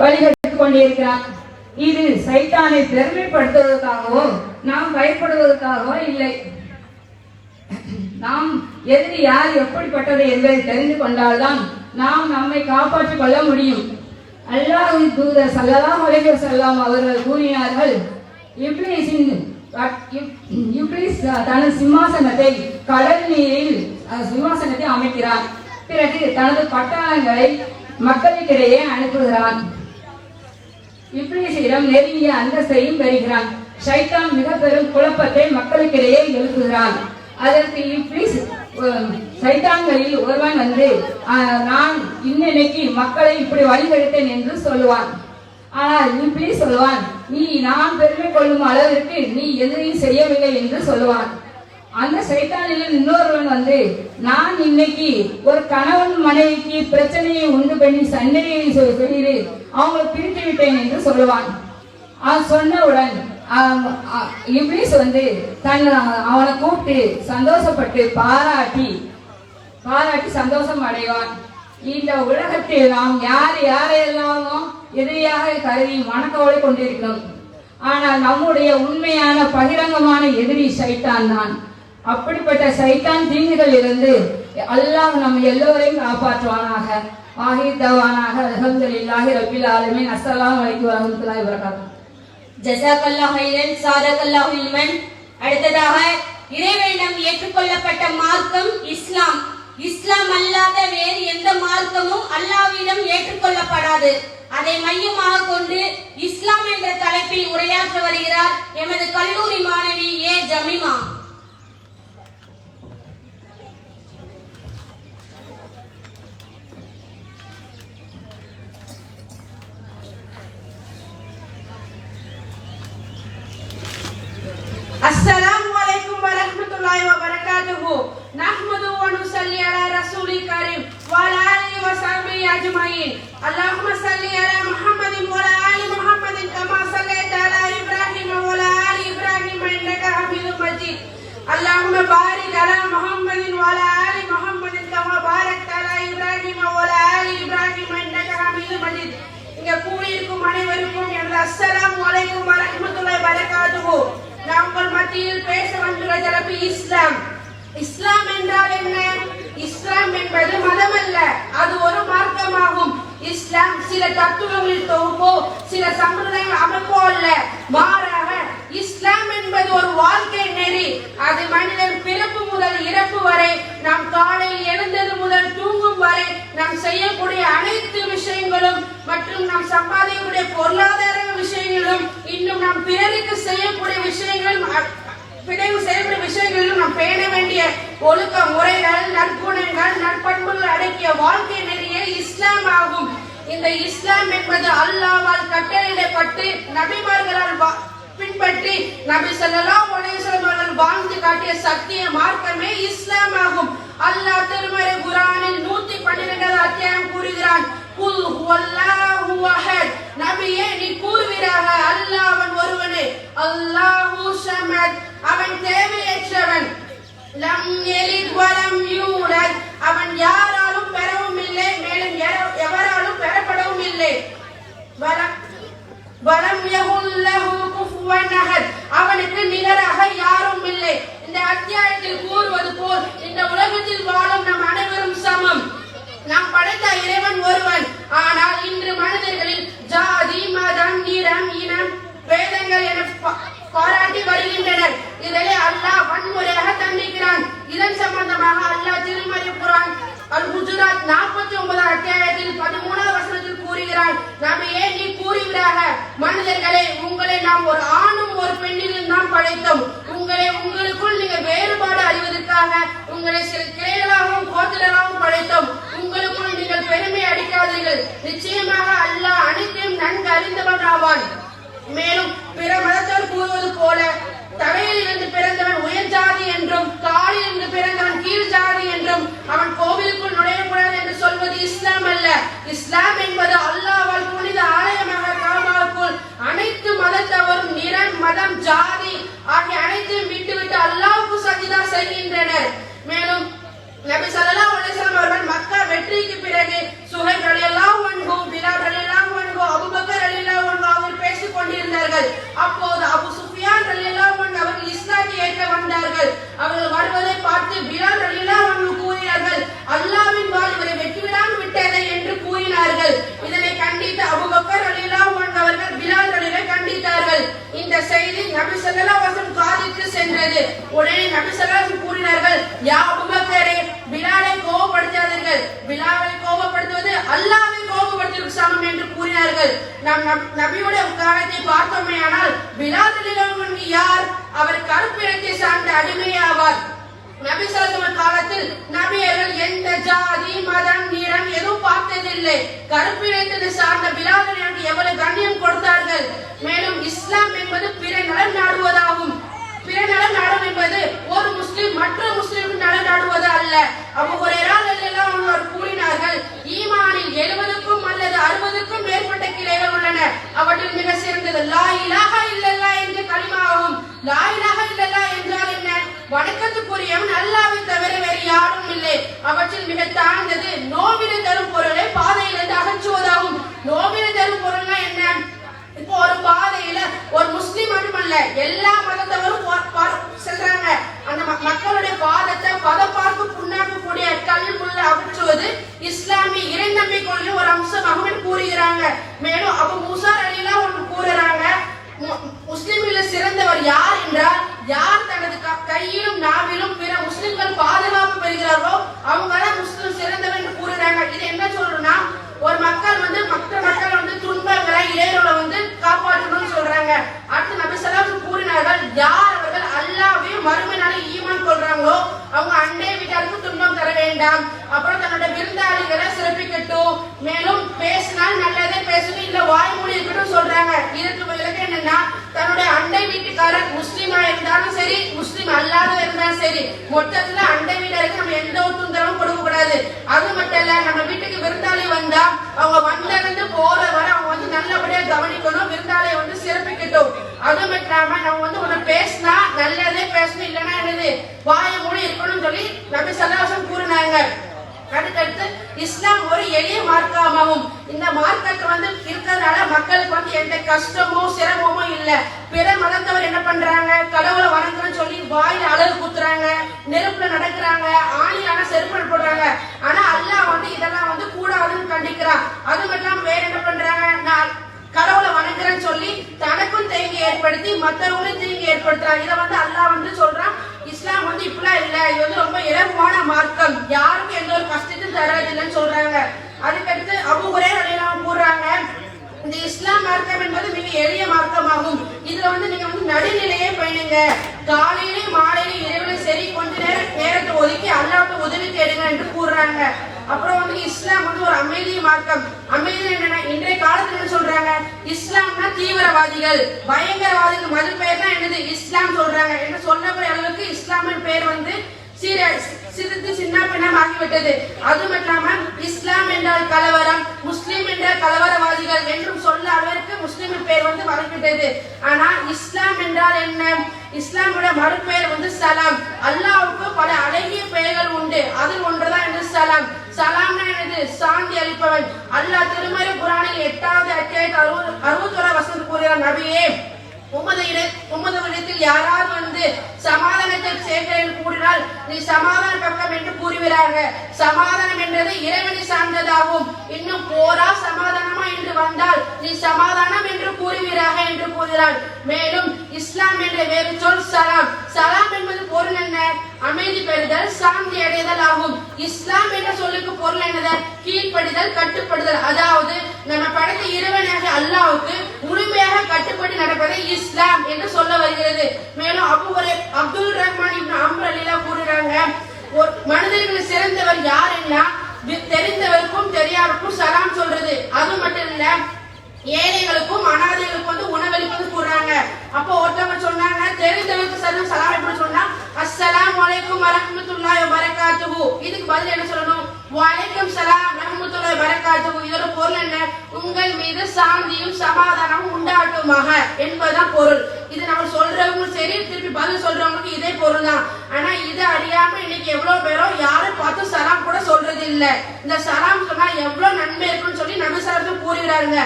வழிகட்டுக் கொண்டிருக்கிறான் இது சைத்தானை பெருமைப்படுத்துவதற்காகவோ நாம் பயப்படுவதற்காகவோ இல்லை. நாம் எதிரி யார் எப்படிப்பட்டது என்பதை தெரிந்து கொண்டால்தான் நாம் நம்மை காப்பாற்றிக் கொள்ள முடியும். அல்லாஹ்வின் தூதர் ஸல்லல்லாஹு அலைஹி செல்லாம் அவர்கள் கூறினார்கள் இப்ளீஸின் இப்ளீஸ் தனது சிம்மாசனத்தை கடல் நீரில் சிம்மாசனத்தை அமைக்கிறார். பிறகு தனது பட்டாளங்களை மக்களுக்கிடையே அனுப்புகிறான். இப்ளீஸிடம் நெருங்கிய அந்தஸ்தையும் பெறுகிறான். ஷைத்தான் மிக பெரும் குழப்பத்தை மக்களுக்கிடையே எழுப்புகிறான். அதற்கு இப்ளீஸ் சைத்தான்களில் ஒருவன் வந்து நான் இன்னைக்கு மக்களை இப்படி வழிகெடுத்தேன் என்று சொல்லுவான். ஆனால் இப்ளீஸ் சொல்லுவான் நீ நான் பெருமை கொள்ளும் அளவிற்கு நீ எதையும் செய்யவில்லை என்று சொல்லுவான். அந்த சைத்தானில் இன்னொருவன் வந்து நான் இன்னைக்கு ஒரு கணவன் மனைவிக்கு பிரச்சனையை உண்டு பண்ணி சண்டையை செ- செய்து அவங்களை பிரித்து விட்டேன் என்று சொல்லுவான். அவன் சொன்னவுடன் இப்ளீஸ் வந்து தன் அவனை கூப்பிட்டு சந்தோஷப்பட்டு பாராட்டி பாராட்டி சந்தோஷம் அடைவான். இந்த உலகத்தில் நாம் யார் யாரையெல்லாமோ எதிரியாக கருதி மனக்கவலை கொண்டிருக்கிறோம். ஆனால் நம்முடைய உண்மையான பகிரங்கமான எதிரி சைத்தான் தான். அப்படிப்பட்ட சைத்தான் தீங்குகள் இருந்து அல்லாஹ் நம்ம எல்லோரையும் காப்பாற்றுவானாக. ஆகிதவானாக அல்ஹம்துலில்லாஹி ரப்பில் ஆலமீன். அஸ்ஸலாமு அலைக்கும் வரஹ்மத்துல்லாஹி வபரகாத்துஹு. ஜஸாக்கல்லாஹு ஹைரன் சாதக்கல்லாஹு இல்மன். அடுத்ததாக இறைவனிடம் ஏற்றுக்கொள்ளப்பட்ட மார்க்கம் இஸ்லாம். இஸ்லாம் அல்லாத வேறு எந்த மார்க்கமும் அல்லாஹ்விடம் ஏற்றுக்கொள்ளப்படாது. அதை மையமாக கொண்டு இஸ்லாம் என்ற தலைப்பில் உரையாற்ற வருகிறார் எமது கல்லூரி மாணவி ஏ ஜமிமா. وصحبه أجمعين اللهم صل على محمد وعلى آل محمد كما صليت على إبراهيم وعلى آل إبراهيم إنك حميد مجيد اللهم بارك على محمد وعلى آل محمد كما باركت على إبراهيم وعلى آل إبراهيم إنك حميد مجيد இங்க கூடியிருக்கும் அனைவருக்கும் எனது அஸ்ஸலாமு அலைக்கும் வரஹ்மத்துல்லாஹி வரகாத்துஹு நான் உங்கள் மத்தியில் பேச வந்துள்ள தலைப்பு இஸ்லாம் இஸ்லாம் என்றால் என்ன இஸ்லாம் என்பது மதம் அல்ல அது ஒரு மார்க்கமாகும். இஸ்லாம் சில தத்துவங்களில் தொகுப்போ சில சம்பிரதாய அமைப்போ அல்ல. மாறாக இஸ்லாம் என்பது ஒரு வாழ்க்கை நெறி. அது மனிதன் பிறப்பு முதல் இறப்பு வரை நாம் காலையில் எழுந்தது முதல் தூங்கும் வரை நாம் செய்யக்கூடிய அனைத்து விஷயங்களும் மற்றும் நாம் சம்பாதிக்கக்கூடிய பொருளாதார விஷயங்களும் இன்னும் நாம் பிறருக்கு செய்யக்கூடிய விஷயங்களும் அ- பிறகு செய்யக்கூடிய விஷயங்களிலும் நாம் ஒழுக்க முறைகள் நற்குணங்கள் நற்பண்புகள் அடக்கிய வாழ்க்கை நெறியே இஸ்லாம் ஆகும். இந்த இஸ்லாம் என்பது அல்லாவால் கட்டளையிடப்பட்டு நபிமார்களால் வா- பின்பற்றி நபி செல்லலாம் அலைஹி அவர்கள் வாழ்ந்து காட்டிய சத்திய மார்க்கமே இஸ்லாம் ஆகும். அல்லாஹ் திருமறை குரானில் நூத்தி பன்னிரெண்டாவது அத்தியாயம் கூறுகிறான். குல் ஹுவல்லாஹு அஹத் நபியே நீ கூறுவீராக அல்லாஹ் அவன் ஒருவனே. அல்லாஹு சமத். அவன் தேவையற்றவன். லம் எலித் வலம் யூலத் அவன் யாராலும் பெறவும் இல்லை மேலும் எவராலும் பெறப்படவும் இல்லை. வலம் வலம் யகுல்லஹு குஃபுவன் அஹத் அவனுக்கு நிகராக யாரும் இல்லை. இந்த அத்தியாயத்தில் கூறுவது போல் இந்த உலகத்தில் வாழும் நம் அனைவரும் சமம். நாம் படைத்த இறைவன் ஒருவன். ஆனால் இன்று மனிதர்களில் ஜாதி மதம் நிறம் இனம் வேதங்கள் என அறிந்தவன் ஆவான் மேலும் நம் நபியுடைய காலத்தை பார்த்தோமே ஆனால் நிலவன் யார் அவர் கருப்பு சார்ந்த சார்ந்த அடிமையாவார் நபி ஸல்லல்லாஹு காலத்தில் நபியர்கள் எந்த ஜாதி மதம் நிறம் எதுவும் பார்த்ததில்லை. கருப்பு சார்ந்த பிலாதனுக்கு எவ்வளவு கண்ணியம் கொடுத்தார்கள்? மேலும் இஸ்லாம் என்பது பிற நலன் நாடுவதாகும் பிற நலன் நாடும் என்பது ஒரு முஸ்லிம் மற்ற முஸ்லிம் நலன் நாடுவது அல்ல. அவங்க ஒரு ரலியல்லாஹு எல்லாம் பொருள்னா என்ன? இப்போ ஒரு பாதையில ஒரு முஸ்லீம் மட்டுமல்ல எல்லா மதத்தவரும் செல்றாங்க. அந்த மக்களுடைய பாதத்தை பதப்பார்ப்பு புண்ணாக்கக்கூடிய கல் முள்ள அகற்றுவது இஸ்லாமிய இறைநம்பி நம்பிக்கைகளில் ஒரு அம்சம் அகமன் கூறுகிறாங்க. மேலும் அப்ப முசார் அலிலாம் ஒன்று கூறுறாங்க மு- சிறந்தவர் யார் என்றால் யார் தனது கையிலும் நாவிலும் பிற முஸ்லிம்கள் பாதுகாப்பு பெறுகிறார்களோ அவங்க தான் முஸ்லிம் சிறந்தவர் என்று கூறுறாங்க இது என்ன சொல்றோம்னா ஒரு மக்கள் வந்து மற்ற மக்கள் வந்து துன்பங்களை இளையரோட வந்து காப்பாற்றணும்னு சொல்றாங்க. அடுத்து நபி ஸல்லல்லாஹு கூறினார்கள் யார் அவர்கள் அல்லாஹ்வையும் மறுமையினால ஈமான் கொள்றாங்களோ அவங்க அண்டை வீட்டாருக்கு துன்பம் தர வேண்டாம். அப்புறம் தன்னோட விருந்தாளிகளை சிறப்பிக்கட்டும். மேலும் பேசினால் நல்லதே பேசணும் இல்ல வாய்மொழி இருக்கட்டும் சொல்றாங்க. இதுக்கு விளக்கம் என்னன்னா தன்னுடைய அண்டை வீட்டுக்காரர் முஸ்லீமா இருந்தாலும் சரி முஸ்லீம் அல்லாத இருந்தாலும் சரி. மொத்தத்துல அண்டை வீட்டாருக்கு நம்ம எந்த ஒரு தொந்தரவும் கொடுக்க கூடாது அது மட்டும் இல்ல நம்ம வீட்டுக்கு விருந்தாளி வந்தா அவங்க வந்திருந்து போற வரை அவங்க வந்து நல்லபடியா கவனிக்கணும். விருந்தாளியை வந்து சிறப்பிக்கட்டும். அது மட்டும் இல்லாம நம்ம வந்து ஒண்ணு பேசினா நல்லதே பேசணும் இல்லைன்னா என்னது? வாய மூடி இருக்கணும்னு சொல்லி நம்ம சல்லாசம் கூறினாங்க. அடுத்தடுத்து இஸ்லாம் ஒரு எளிய மார்க்கமாகும். இந்த மார்க்கத்தை வந்து இருக்கிறதுனால மக்களுக்கு வந்து எந்த கஷ்டமோ சிரமமோ இல்ல. பிற மதத்தவர் என்ன பண்றாங்க? கடவுளை வணங்குறேன்னு சொல்லி வாயில அழகு குத்துறாங்க நெருப்புல நடக்கிறாங்க ஆணியான செருப்பல் போடுறாங்க. ஆனா அல்லாஹ் வந்து இதெல்லாம் வந்து கூடாதுன்னு கண்டிக்கிறான் அது மட்டும் வேற என்ன பண்றாங்க? நான் கடவுளை வணங்குறேன்னு சொல்லி தனக்கும் தீங்கு ஏற்படுத்தி மற்றவங்களும் தீங்கு ஏற்படுத்துறாங்க இதை வந்து அல்லாஹ் வந்து சொல்றான். இஸ்லாம் வந்து இப்படிலாம் இல்ல. இது வந்து ரொம்ப இலகுவான மார்க்கம். யாருக்கும் எந்த ஒரு கஷ்டத்தையும் தராதில்லைன்னு சொல்றாங்க. அதுக்கடுத்து அபு ஒரே நிலையெல்லாம் கூறுறாங்க இந்த இஸ்லாம் மார்க்கம் என்பது மிக எளிய மார்க்கமாகும். இதுல வந்து நீங்க வந்து நடுநிலையே பயணுங்க காலையிலும் மாலையிலும் இரவிலும் சரி கொஞ்ச நேரம் நேரத்தை ஒதுக்கி அல்லாஹ்வுக்கு உதவி தேடுங்க என்று கூறுறாங்க. அப்புறம் வந்து இஸ்லாம் வந்து ஒரு அமைதி மார்க்கம். அமைதி என்னன்னா இன்றைய காலத்துல என்ன சொல்றாங்க? இஸ்லாம்னா தீவிரவாதிகள். பயங்கரவாதிகள் மது பெயர் தான் என்னது? இஸ்லாம் சொல்றாங்க. என்று சொல்லக்கூடிய அளவுக்கு இஸ்லாமின் பெயர் வந்து சீர- சிறிது சின்ன பின்னம் ஆகிவிட்டது அது மட்டும் இல்லாம இஸ்லாம் என்றால் கலவரம் முஸ்லிம் என்றால் கலவரவாதிகள் என்றும் சொல்ல அளவிற்கு முஸ்லிமின் பெயர் வந்து வளர்க்கிட்டது ஆனா இஸ்லாம் என்றால் என்ன? இஸ்லாமோட மறுபெயர் வந்து சலாம். அல்லாவுக்கு பல அழகிய பெயர்கள் உண்டு. அதில் ஒன்றுதான் என்று சலாம். சலாம்னா என்னது? சாந்தி அளிப்பவன். அல்லாஹ் திருமறை குரானில் எட்டாவது அத்தியாயத்து அறுபது அறுபத்தோரா வசனம் கூறுகிறார் நபியே உமது இட உமது இடத்தில் யாராவது வந்து சமாதானத்தை சேர்க்கிறேன் கூறினால் நீ சமாதான பக்கம் என்று கூறுகிறார்கள். சமாதானம் என்றது இறைவனை சார்ந்ததாகும். இன்னும் போரா சமாதானமா என்று வந்தால் நீ சமாதானம் என்று கூறுவீராக என்று கூறுகிறாள். மேலும் இஸ்லாம் என்ற வேறு சொல் சலாம். சலாம் என்பது பொருள் என்ன? அமைதி பெறுதல் சாந்தி அடைதல் ஆகும். இஸ்லாம் என்ற சொல்லுக்கு பொருள் என்னது? கீழ்ப்படிதல் கட்டுப்படுதல். அதாவது நம்ம படைத்த இறைவனாக அல்லாவுக்கு முழுமையாக கட்டுப்பட்டு நடப்பதை இஸ்லாம் என்று சொல்ல வருகிறது. மேலும் அபுவரை அப்துல் ரஹ்மான் இப்னு அம்ர் அலிலா கூறுறாங்க மனிதர்கள் சிறந்தவர் யாருன்னா என்ன தெரிந்தவருக்கும் தெரியாருக்கும் சலாம் சொல்றது. அது மட்டும் இல்ல ஏழைகளுக்கும் அனாதைகளுக்கும் வந்து உணவளிப்பது கூறாங்க அப்போ ஒருத்தவங்க சொன்னாங்க தெரிந்தவருக்கு சலாம் சலாம் எப்படி சொன்னா அஸ்ஸலாமு வலைக்கும் வரஹ்மத்துல்லாஹி வபரகாத்துஹு. இதுக்கு பதில் என்ன சொல்லணும்? வலைக்கும் சலாம் ரஹ்மத்துல்லாஹி வபரகாத்துஹு இதோட பொருள் என்ன? உங்கள் மீது சாந்தியும் சமாதானமும் உண்டாட்டுமாக என்பதுதான் பொருள். இது நம்ம சொல்றவங்களும் சரி திருப்பி பதில் சொல்றவங்களுக்கு இதே பொருள் தான் ஆனா இது அறியாம இன்னைக்கு எவ்வளவு பேரோ யாரும் பார்த்து சலாம் கூட சொல்றது இல்ல இந்த சலாம் சொன்னா எவ்வளவு நன்மை இருக்குன்னு சொல்லி நபி சாரத்தும் கூறுகிறாருங்க.